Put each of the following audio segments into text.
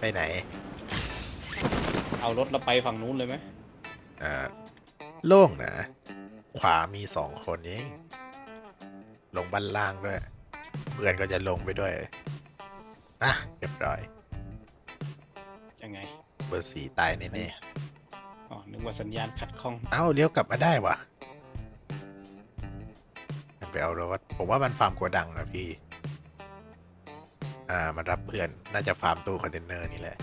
ไปไหน เอารถเราไปฝั่งนู้นเลยไหมเอ่อโล่งนะ ขวามีสองคนเอง ลงบ้านล่างด้วย เพื่อนก็จะลงไปด้วย อะ เรียบร้อย ยังไง เบอร์สี่ตายแน่อ๋อ นึกว่าสัญญาณขัดข้อง ๆ เอ้าเลี้ยวกลับมาได้วะมันไปเอารถ ผมว่ามันฟาร์มโกดังอะพี่ อ่ามันรับเพื่อนน่าจะฟาร์มตู้คอนเทนเนอร์นี่แหละ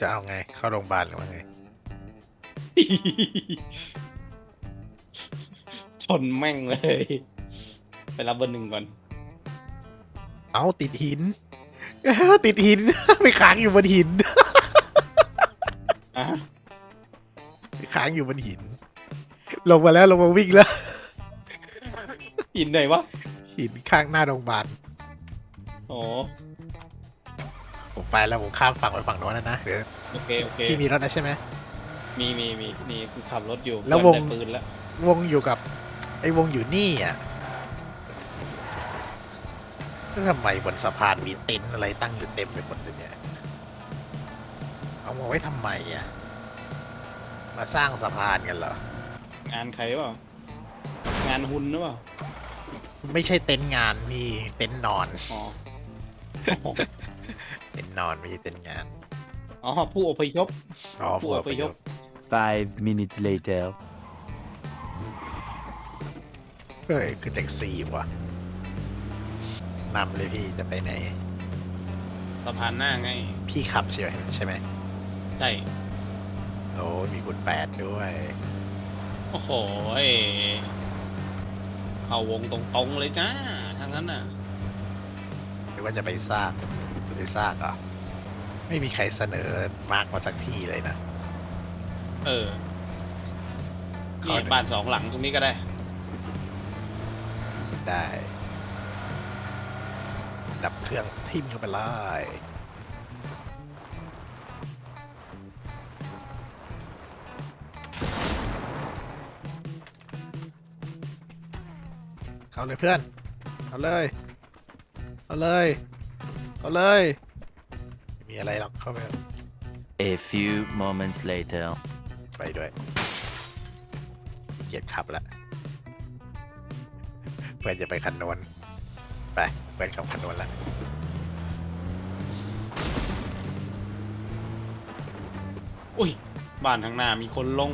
จะเอาไงเข้าโรงพยาบาลหรือว่าไง ชนแม่งเลย ไปรับเบอร์หนึ่งก่อน เอาติดหิน ติดหิน ไปค้างอยู่บนหินอะไปค้างอยู่บนหิน ลงมาแล้วลงมาวิ่งแล้ว อินไหนวะ หินข้างหน้าโรงพยาบาล อ๋อผมไปแล้วผมข้ามฝั่งไปฝั่งโน้นแล้วนะเดี๋ยวโอเคโอเคพี่มีรถแล้วใช่ไหม มีมีมีนี่กูขับรถอยู่แล้วเพื่อนวงได้ปืนแล้ววงอยู่กับ ไอ้วงอยู่นี่อะแล้วทำไมบนสะพานมีเต็นท์อะไรตั้งอยู่เต็มไปหมดเลยเนี่ย เอามาไว้ทำไมอะ มาสร้างสะพานกันเหรอ งานใครเปล่างานหุ่นหรือเปล่าไม่ใช่เต็นท์งานพี่เต็นท์นอน อ๋อ เต็นท์นอนไม่ใช่เต็นท์งานอ๋อผู้อพยพ อ๋อผู้ผู้ออพพยยพพ Five minutes later. เฮ้ยคือแท็กซี่ว่ะนำเลยพี่จะไปไหน สะพานหน้าไง พี่ขับใช่ไหมใช่ไหมใช่ โอ้มีคุณแปดด้วย โอ้โหยเข้าวงตรงๆเลยจ้าทางนั้นน่ะหรือ ว่าจะไปสร้างไปสร้างเหรอะไม่มีใครเสนอมาร์กมาสักทีเลยนะ เออเข้านี่บ้านสองหลังตรงนี้ก็ได้ ได้ ดับเครื่องทิมเข้าไปเลยเข้าเลยเพื่อน เอาเลย เอาเลย เอาเลยไม่มีอะไรหรอกเข้าไป A few moments later. ไปด้วย เกียรขับละเพื่อนจะไปคันโนนไปเพื่อนขับคันโนนละอุ้ย บ้านทางหน้ามีคนลง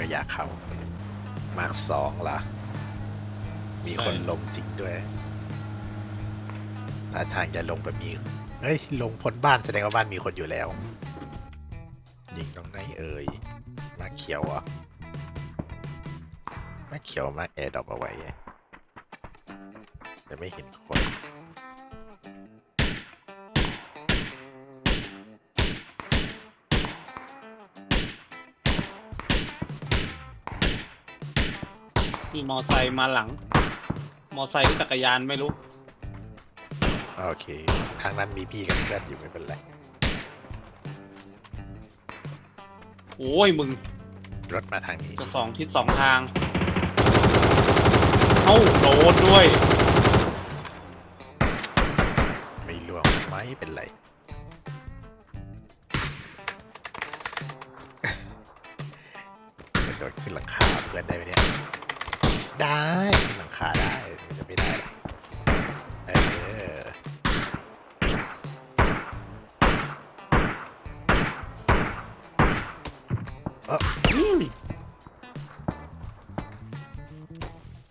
ก็อยากเข้า มาร์คสองล่ะ มีคนใช่ลงจริงด้วย ถ้าทางจะลงแบบมีเฮ้ย ลงพ้นบ้านแสดงว่าบ้านมีคนอยู่แล้ว ยิงตรงไหนเอ่ย มาเขียวอะมาเขียวมาแอร์ดอปเอาไว้แต่ไม่เห็นคนมีมอไซค์มาหลัง มอไซค์หรือจักรยานไม่รู้ โอเค ทางนั้นมีพี่กับเพื่อนอยู่ไม่เป็นไร โอ้ยมึงรถมาทางนี้ จะสองทิศสองทาง เอ้าโดนด้วย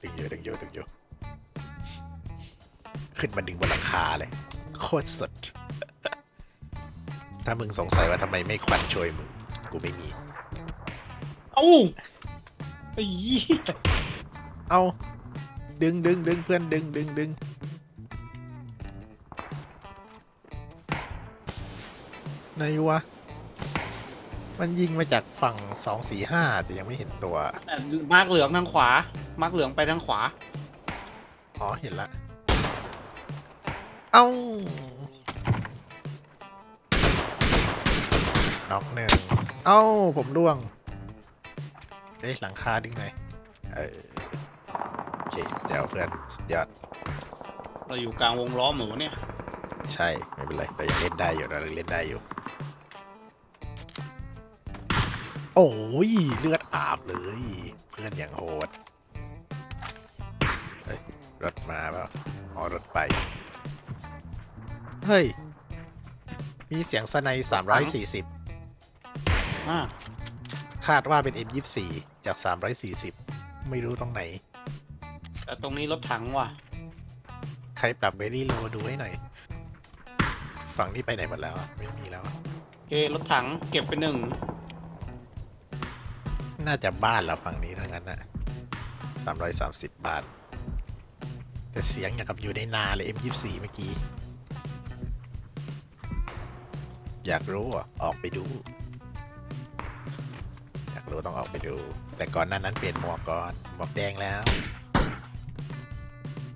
ดึงเยอะดึงเยอะดึงเยอะขึ้นมาดึงบนหลังคาเลย โคตรสด ถ้ามึงสงสัยว่าทำไมไม่ควันช่วยมึง กูไม่มี เอ้าไอ้ยี่เอาดึงดึงดึงเพื่อนดึงดึงดึงไหนวะ มันยิงมาจากฝั่งสองสี่ห้าแต่ยังไม่เห็นตัว แต่มาร์กเหลืองทางขวา มาร์กเหลืองไปทางขวา อ๋อเห็นละ เอ้าน็อกหนึ่งเอ้าผมร่วง เอ๊ะหลังคาดึงหน่อยเออโอเคเจ้าเพื่อนสุดยอด เราอยู่กลางวงล้อมเหมือนวะเนี่ย ใช่ ไม่เป็นไรเรายังเล่นได้อยู่เรายังเล่นได้อยู่โอ้ยเลือดอาบเลย เพื่อนอย่างโหดเฮ้ยรถมาเปล่าอ๋อรถไป เฮ้ย มีเสียงสไนสามร้อยสี่สิบอ่าคาดว่าเป็น M24 จาก 340 ไม่รู้ตรงไหน แต่ตรงนี้รถถังว่ะ ใครปรับเบรี่โลดูให้หน่อย ฝั่งนี้ไปไหนหมดแล้วอะไม่มีแล้วอะโอเค รถถังเก็บไปหนึ่ง น่าจะบ้านเราฝั่งนี้ทั้งนั้นนะ330บาท แต่เสียงอย่างกับอยู่ในนาเลย M24 เมื่อกี้ อยากรู้อะออกไปดู อยากรู้ต้องออกไปดู แต่ก่อนหนั้นนั้นเปลี่ยนหมวกก่อน หมวกแดงแล้ว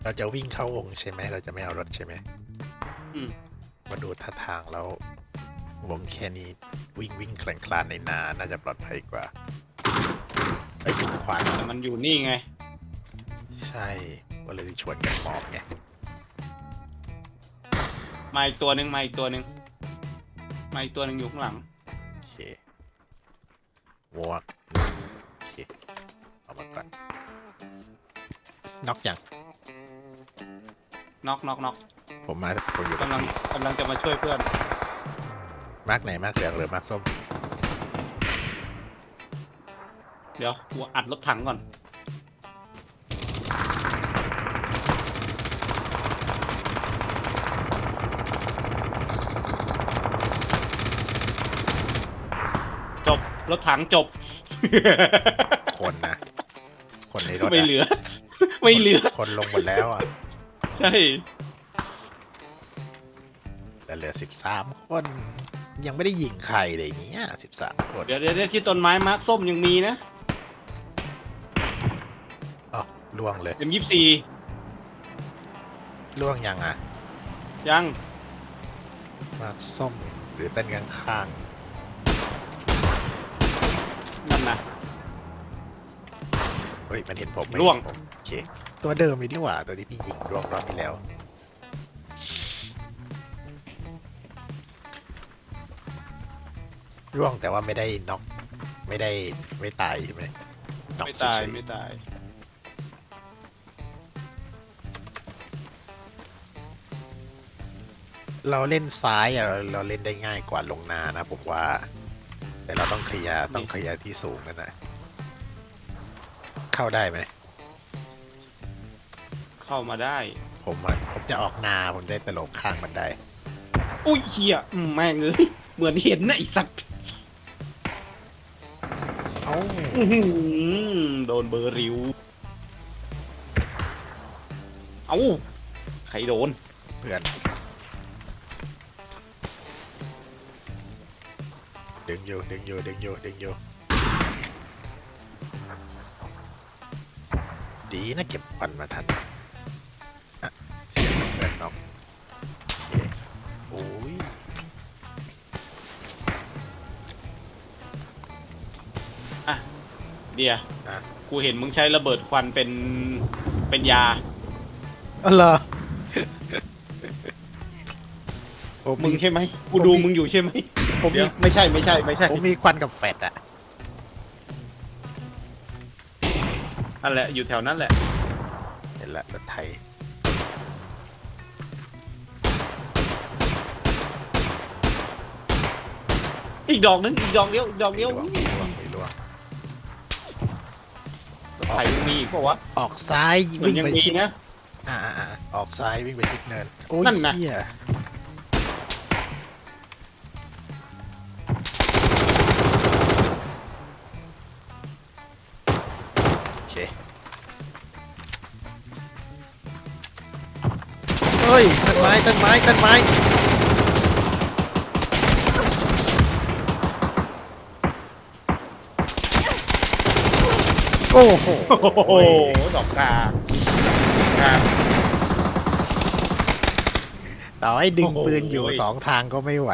เราจะวิ่งเข้าวงใช่ไหม เราจะไม่เอารถใช่ไหมอืมมาดูท่าทางแล้ววงแค่นี้วิ่งวิ่งคลานคลานในนา น่าจะปลอดภัยกว่า เอ้ยขวานแต่มันอยู่นี่ไง ใช่ก็เลยชวนกันหมอบไงมาอีกตัวหนึ่งมาอีกตัวหนึ่งมาอีกตัวหนึ่งอยู่ข้างหลัง โอเคหมวกโอเคเอามาก่อนน็อกยังน็อกน็อกน็อกผมมาผมอยู่ตรงกำลังนี้กำลังจะมาช่วยเพื่อน มาร์กไหนมาร์กเหลืองหรือมาร์กส้ม เดี๋ยวกูอัดรถถังก่อน จบ รถถังจบ คนนะ คนในรถไม่อะเหลือ ไม่เหลือ คนลงหมดแล้วอะใช่แต่เหลือสิบสามคน ยังไม่ได้ยิงใครเลยเนี่ยสิบสามคน เดี๋ยวเดี๋ยวเดี๋ยวที่ต้นไม้มาร์คส้มยังมีนะ ล่วงเลยเอ็มยี่สี่ล่วงยังอะยังมาร์กส้มหรือเต้นข้างนั่นนะๆเฮ้ยมันเห็นผมไม่ล่วง เห็นผมโอเคตัวเดิมเลยนี่หว่าตัวที่พี่ยิงล่วงรอบที่แล้ว ร่วงแต่ว่าไม่ได้น็อกไม่ได้ไม่ตายใช่ไหมน็อกไม่ตายเฉยไม่ตาย เราเล่นซ้ายอะเราเราเล่นได้ง่ายกว่าลงนานะผมว่า แต่เราต้องเคลียร์ต้องเคลียร์ที่สูงนั่นนะเข้าได้ไหมเข้ามาได้ ผมอะผมจะออกนาผมจะได้ตลบข้างมันได้อุ้ยเฮียอืมแม่งเลยเหมือนเห็นนะไอสัตว์เอ้าอื้อหือโดนเบอร์ริว เอ้า ใครโดน เพื่อน ดึงอยู่ดึงอยู่ดึงอยู่ดึงอยู่ดีนะเก็บควันมาทันอะเสียงมันเพื่อนน็อกโอเคโอ้ยเดียอะกูเห็นมึงใช้ระเบิดควันเป็นเป็นยา อ๋อเหรอโอ้มึมีงใช่ไหมกูดูมึงอยู่ใช่ไหม ผมเดี๋มียวไม่ใช่ไม่ใช่ไม่ใช่ผมมีควันกับแฟดอะนั่นแหละอยู่แถวนั้นแหละ เห็นละรถไทยอีกดอกนึงอีกดอกเดียวอีกดอกไม่เดียวล่วงไม่ล่วงไม่ล่วงใครมีอีกเปล่าวะออกซ้ายเหมือวิ่นงยังไปมีชิดนะ อ่าอ่าอ่าออกซ้ายวิ่งไปชิดเนินโอ้ยนั่นน่ะ เหี้ย เคเฮ้ยต้นไม้ต้นไม้ต้นไม้โอ้โหโอ้โหดอกกาดอกกาต่อให้ดึงโอ้โห ปืนอยู่สองทางก็ไม่ไหว